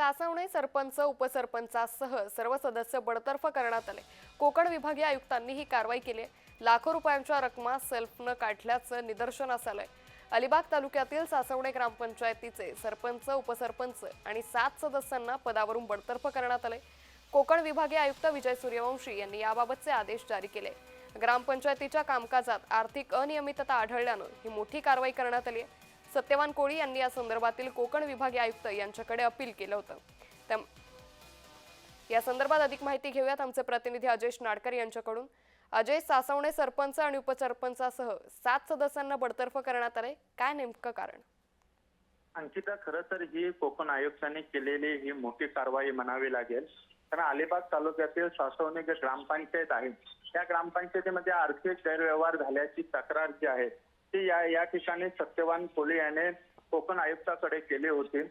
सासवणे सरपंच उपसरपंचासह सर्व सदस्य बडतर्फ करण्यात आले. कोकण विभागीय आयुक्तांनी ही कारवाई केली आहे. लाखो रुपयांच्या रकमा सेल्फनं काढल्याचं निदर्शनास आलंय. अलिबाग तालुक्यातील सासवणे ग्रामपंचायतीचे सरपंच उपसरपंच आणि सात सदस्यांना पदावरून बडतर्फ करण्यात आले कोकण विभागीय आयुक्त विजय सूर्यवंशी यांनी याबाबतचे आदेश जारी केले. ग्रामपंचायतीच्या कामकाजात आर्थिक अनियमितता आढळल्यानं ही मोठी कारवाई करण्यात आली आहे. सत्यवान कोळी यांनी या संदर्भातील कोकण विभागीय आयुक्त यांच्याकडे अपील केलं होतं. या संदर्भात अधिक माहिती घेऊयात आमचे प्रतिनिधी अजय नाडकर यांच्याकडून. अजय सासवणे सरपंच आणि उपसरपंचासह सात सदस्यांना बडतर्फ करण्यात आले. काय नेमकं कारण? अंकिता खरं तर ही कोकण आयुक्तांनी केलेली ही मोठी कारवाई म्हणावी लागेल. कारण अलिबाग तालुक्यातील सासवणे जे ग्रामपंचायत आहे त्या ग्रामपंचायतीमध्ये आर्थिक गैरव्यवहार झाल्याची तक्रार जी आहे ती या या ठिकाणी सत्यवान कोले याने कोकण आयुक्ताकडे केले होते.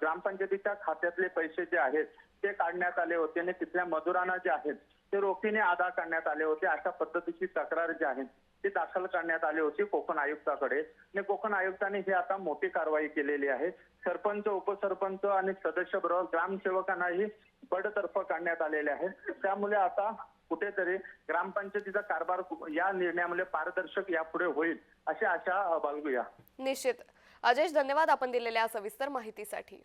ग्रामपंचायतीच्या खात्यातले पैसे जे आहेत ते काढण्यात आले होते आणि तिथल्या मजुरांना जे आहेत ते रोखीने अदा करण्यात आले होते. अशा पद्धतीची तक्रार जी आहे ती दाखल करण्यात आली होती कोकण आयुक्ताकडे. आणि कोकण आयुक्तांनी ही आता मोठी कारवाई केलेली आहे. सरपंच उपसरपंच आणि सदस्य बरोबर ग्रामसेवकांनाही बडतर्फ काढण्यात आलेले आहे. त्यामुळे आता कुठेतरी ग्रामपंचायतीचा कारभार या निर्णयामुळे पारदर्शक यापुढे होईल अशी आशा बाळगूया. निश्चित. अजय धन्यवाद आपण दिलेल्या सविस्तर माहितीसाठी.